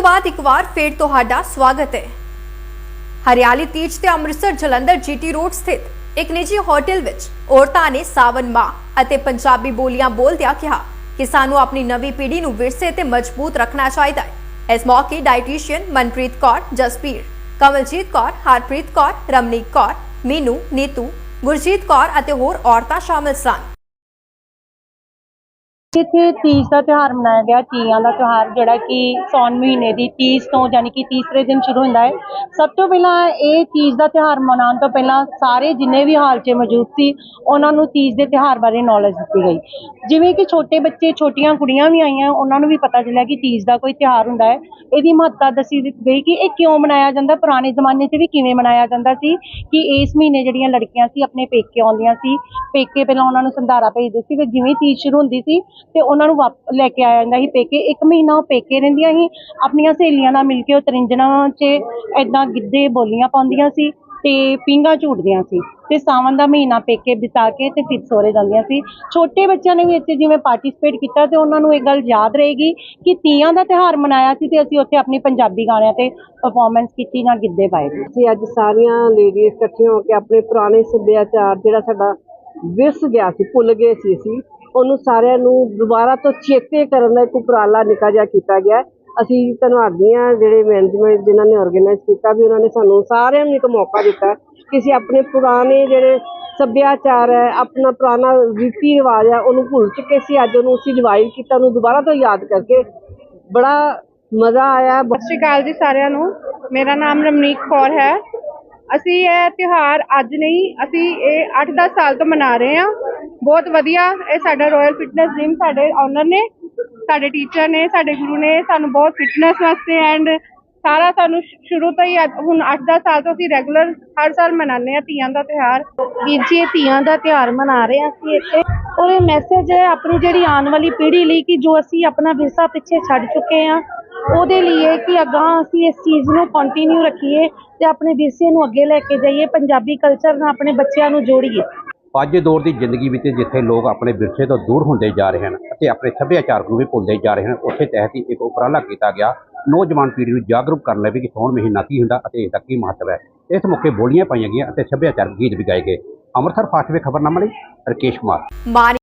ਤੋਂ ਬਾਅਦ ਇੱਕ ਵਾਰ ਫੇਰ ਤੁਹਾਡਾ ਸਵਾਗਤ ਹੈ। ਹਰਿਆਲੀ ਤੀਜ ਤੇ ਅੰਮ੍ਰਿਤਸਰ ਜਲੰਧਰ ਜੀਟੀ ਰੋਡ ਸਥਿਤ ਇੱਕ ਨਿੱਜੀ ਹੋਟਲ ਵਿੱਚ ਔਰਤਾਂ ਨੇ ਸਾਵਨ ਮਾਹ ਅਤੇ ਪੰਜਾਬੀ ਬੋਲੀਆਂ ਬੋਲਦਿਆਂ ਕਿਹਾ ਕਿ ਸਾਨੂੰ ਆਪਣੀ ਨਵੀਂ ਪੀੜ੍ਹੀ ਨੂੰ ਵਿਰਸੇ ਤੇ ਮਜ਼ਬੂਤ ਰੱਖਣਾ ਚਾਹੀਦਾ ਹੈ। ਇਸ ਮੌਕੇ ਡਾਈਟੀਸ਼ੀਅਨ ਮਨਪ੍ਰੀਤ ਕੌਰ ਜਸਪੀਰ ਕਮਲਜੀਤ ਕੌਰ, ਹਰਪ੍ਰੀਤ ਕੌਰ, ਰਮਨੀਕ ਕੌਰ, ਮੀਨੂ, ਨੀਤੂ, ਗੁਰਜੀਤ ਕੌਰ ਅਤੇ ਹੋਰ ਔਰਤਾਂ ਸ਼ਾਮਲ ਸਨ। ਇੱਥੇ ਤੀਜ ਦਾ ਤਿਉਹਾਰ ਮਨਾਇਆ ਗਿਆ, ਤੀਆਂ ਦਾ ਤਿਉਹਾਰ ਜਿਹੜਾ ਕਿ ਸੌਣ ਮਹੀਨੇ ਦੀ ਤੀਜ ਤੋਂ ਯਾਨੀ ਕਿ ਤੀਸਰੇ ਦਿਨ ਸ਼ੁਰੂ ਹੁੰਦਾ ਹੈ। ਸਭ ਤੋਂ ਪਹਿਲਾਂ ਇਹ ਤੀਜ ਦਾ ਤਿਉਹਾਰ ਮਨਾਉਣ ਤੋਂ ਪਹਿਲਾਂ ਸਾਰੇ ਜਿੰਨੇ ਵੀ ਹਾਲ 'ਚ ਮੌਜੂਦ ਸੀ, ਉਹਨਾਂ ਨੂੰ ਤੀਜ ਦੇ ਤਿਉਹਾਰ ਬਾਰੇ ਨੌਲੇਜ ਦਿੱਤੀ ਗਈ। ਜਿਵੇਂ ਕਿ ਛੋਟੇ ਬੱਚੇ, ਛੋਟੀਆਂ ਕੁੜੀਆਂ ਵੀ ਆਈਆਂ, ਉਹਨਾਂ ਨੂੰ ਵੀ ਪਤਾ ਚੱਲਿਆ ਕਿ ਤੀਜ ਦਾ ਕੋਈ ਤਿਉਹਾਰ ਹੁੰਦਾ ਹੈ। ਇਹਦੀ ਮਹੱਤਤਾ ਦੱਸੀ ਗਈ ਕਿ ਇਹ ਕਿਉਂ ਮਨਾਇਆ ਜਾਂਦਾ, ਪੁਰਾਣੇ ਜ਼ਮਾਨੇ 'ਚ ਵੀ ਕਿਵੇਂ ਮਨਾਇਆ ਜਾਂਦਾ ਸੀ ਕਿ ਇਸ ਮਹੀਨੇ ਜਿਹੜੀਆਂ ਲੜਕੀਆਂ ਸੀ, ਆਪਣੇ ਪੇਕੇ ਆਉਂਦੀਆਂ ਸੀ, ਪੇਕੇ ਪਹਿਲਾਂ ਉਹਨਾਂ ਨੂੰ ਸੰਧਾਰਾ ਭੇਜਦੇ ਸੀ, ਫਿਰ ਜਿਵੇਂ ਤੀਜ ਸ਼ੁਰੂ ਹੁੰਦੀ ਸੀ ਤੇ ਉਹਨਾਂ ਨੂੰ ਵਾਪ, ਲੈ ਕੇ ਆਇਆ ਜਾਂਦਾ ਸੀ ਪੇਕੇ। ਇੱਕ ਮਹੀਨਾ ਉਹ ਪੇਕੇ ਰਹਿੰਦੀਆਂ ਸੀ, ਆਪਣੀਆਂ ਸਹੇਲੀਆਂ ਨਾਲ ਮਿਲ ਕੇ ਉਹ ਤਰਿੰਜਣਾ 'ਚ ਏਦਾਂ ਗਿੱਧੇ ਬੋਲੀਆਂ ਪਾਉਂਦੀਆਂ ਸੀ ਤੇ ਪੀਂਘਾਂ ਝੂਟਦੀਆਂ ਸੀ ਤੇ ਸਾਵਨ ਦਾ ਮਹੀਨਾ ਪੇਕੇ ਬਿਤਾ ਕੇ ਤੇ ਫਿਰ ਸਹੁਰੇ ਜਾਂਦੀਆਂ ਸੀ। ਛੋਟੇ ਬੱਚਿਆਂ ਨੇ ਵੀ ਇੱਥੇ ਜਿਵੇਂ ਪਾਰਟਿਸਿਪੇਟ ਕੀਤਾ ਤੇ ਉਹਨਾਂ ਨੂੰ ਇਹ ਗੱਲ ਯਾਦ ਰਹੇਗੀ ਕਿ ਤੀਆਂ ਦਾ ਤਿਉਹਾਰ ਮਨਾਇਆ ਸੀ ਤੇ ਅਸੀਂ ਉੱਥੇ ਆਪਣੀ ਪੰਜਾਬੀ ਗਾਣਿਆਂ ਤੇ ਪਰਫਾਰਮੈਂਸ ਕੀਤੀ ਜਾਂ ਗਿੱਧੇ ਪਾਏ ਸੀ। ਅੱਜ ਸਾਰੀਆਂ ਲੇਡੀਜ਼ ਇਕੱਠੀਆਂ ਹੋ ਕੇ ਆਪਣੇ ਪੁਰਾਣੇ ਸੱਭਿਆਚਾਰ ਜਿਹੜਾ ਸਾਡਾ ਵਿਰਸ ਗਿਆ ਸੀ, ਭੁੱਲ ਗਏ ਸੀ ਅਸੀਂ। ਉਹਨੂੰ ਸਾਰਿਆਂ ਨੂੰ ਦੁਬਾਰਾ ਤੋਂ ਚੇਤੇ ਕਰਨ ਦਾ ਇੱਕ ਉਪਰਾਲਾ ਨਿੱਕਾ ਜਿਹਾ ਕੀਤਾ ਗਿਆ ਅਸੀਂ ਧੰਨਵਾਦੀ ਆ ਜਿਹੜੇ ਮੈਨੇਜਮੈਂਟ ਜਿਨ੍ਹਾਂ ਨੇ ਆਰਗੇਨਾਈਜ਼ ਕੀਤਾ ਵੀ ਉਹਨਾਂ ਨੇ ਸਾਨੂੰ ਸਾਰਿਆਂ ਨੂੰ ਇੱਕ ਮੌਕਾ ਦਿੱਤਾ ਕਿ ਅਸੀਂ ਆਪਣੇ ਪੁਰਾਣੇ ਜਿਹੜੇ ਸੱਭਿਆਚਾਰ ਹੈ, ਆਪਣਾ ਪੁਰਾਣਾ ਰੀਤੀ ਰਿਵਾਜ ਹੈ, ਉਹਨੂੰ ਭੁੱਲ ਚੁੱਕੇ ਸੀ। ਅੱਜ ਉਹਨੂੰ ਅਸੀਂ ਰਿਵਾਈਵ ਕੀਤਾ, ਉਹਨੂੰ ਦੁਬਾਰਾ ਤੋਂ ਯਾਦ ਕਰਕੇ ਬੜਾ ਮਜ਼ਾ ਆਇਆ। ਸਤਿ ਸ਼੍ਰੀ ਅਕਾਲ ਜੀ ਸਾਰਿਆਂ ਨੂੰ। ਮੇਰਾ ਨਾਮ ਰਮਨੀਕ ਕੌਰ ਹੈ। ਅਸੀਂ ਇਹ ਤਿਉਹਾਰ ਅੱਜ ਨਹੀਂ, ਅਸੀਂ ਇਹ 8-10 ਸਾਲ ਤੋਂ ਮਨਾ ਰਹੇ ਹਾਂ। ਬਹੁਤ ਵਧੀਆ ਇਹ ਸਾਡਾ ਰਾਇਲ ਫਿਟਨੈਸ ਜਿਮ ਸਾਡੇ ਓਨਰ ਨੇ, ਸਾਡੇ ਟੀਚਰ ਨੇ, ਸਾਡੇ ਗੁਰੂ ਨੇ ਸਾਨੂੰ ਬਹੁਤ ਫਿਟਨੈਸ ਵਾਸਤੇ ਐਂਡ ਸਾਰਾ ਸਾਨੂੰ ਸ਼ੁਰੂ ਤੋਂ ਹੀ ਹੁਣ 8-10 ਸਾਲ ਤੋਂ ਅਸੀਂ ਰੈਗੂਲਰ ਹਰ ਸਾਲ ਮਨਾਉਂਦੇ ਹਾਂ ਤੀਆਂ ਦਾ ਤਿਉਹਾਰ। ਵੀਰ ਜੀ, ਇਹ ਤੀਆਂ ਦਾ ਤਿਉਹਾਰ ਮਨਾ ਰਹੇ ਹਾਂ ਅਸੀਂ ਇੱਥੇ। ਔਰ ਇਹ ਮੈਸੇਜ ਹੈ ਆਪਣੀ ਜਿਹੜੀ ਆਉਣ ਵਾਲੀ ਪੀੜ੍ਹੀ ਲਈ ਕਿ ਜੋ ਅਸੀਂ ਆਪਣਾ ਵਿਰਸਾ ਪਿੱਛੇ ਛੱਡ ਚੁੱਕੇ ਹਾਂ, ਉਹਦੇ ਲਈ ਹੈ ਕਿ ਅਗਾਂਹ ਅਸੀਂ ਇਸ ਚੀਜ਼ ਨੂੰ ਕੰਟੀਨਿਊ ਰੱਖੀਏ ਤੇ ਆਪਣੇ ਵਿਰਸੇ ਨੂੰ ਅੱਗੇ ਲੈ ਕੇ ਜਾਈਏ, ਪੰਜਾਬੀ ਕਲਚਰ ਨਾਲ ਆਪਣੇ ਬੱਚਿਆਂ ਨੂੰ ਜੋੜੀਏ। ਅੱਜ ਦੌਰ ਦੀ ਜ਼ਿੰਦਗੀ ਵਿੱਚ ਜਿੱਥੇ ਲੋਕ ਆਪਣੇ ਵਿਰਸੇ ਤੋਂ ਦੂਰ ਹੁੰਦੇ ਜਾ ਰਹੇ ਹਨ ਅਤੇ ਆਪਣੇ ਸੱਭਿਆਚਾਰ ਨੂੰ ਵੀ ਭੁੱਲਦੇ ਜਾ ਰਹੇ ਹਨ ਉਸੇ ਤਹਿਤ ਹੀ ਇੱਕ ਉਪਰਾਲਾ ਕੀਤਾ ਗਿਆ। ਨੌਜਵਾਨ ਪੀੜ੍ਹੀ ਨੂੰ ਜਾਗਰੂਕ ਕਰਨ ਲਈ ਵੀ ਕਿ ਸੌਣ ਮਹੀਨਾ ਕੀ ਹੁੰਦਾ ਅਤੇ ਇਸ ਦਾ ਕੀ ਮਹੱਤਵ ਹੈ। ਇਸ ਮੌਕੇ ਬੋਲੀਆਂ ਪਾਈਆਂ ਗਈਆਂ ਅਤੇ ਸੱਭਿਆਚਾਰਕ ਗੀਤ ਵੀ ਗਾਏ ਗਏ। ਅੰਮ੍ਰਿਤਸਰ ਫਾਸਟ ਵੇ ਖਬਰਨਾਮਾ ਲਈ ਰਕੇਸ਼ ਕੁਮਾਰ।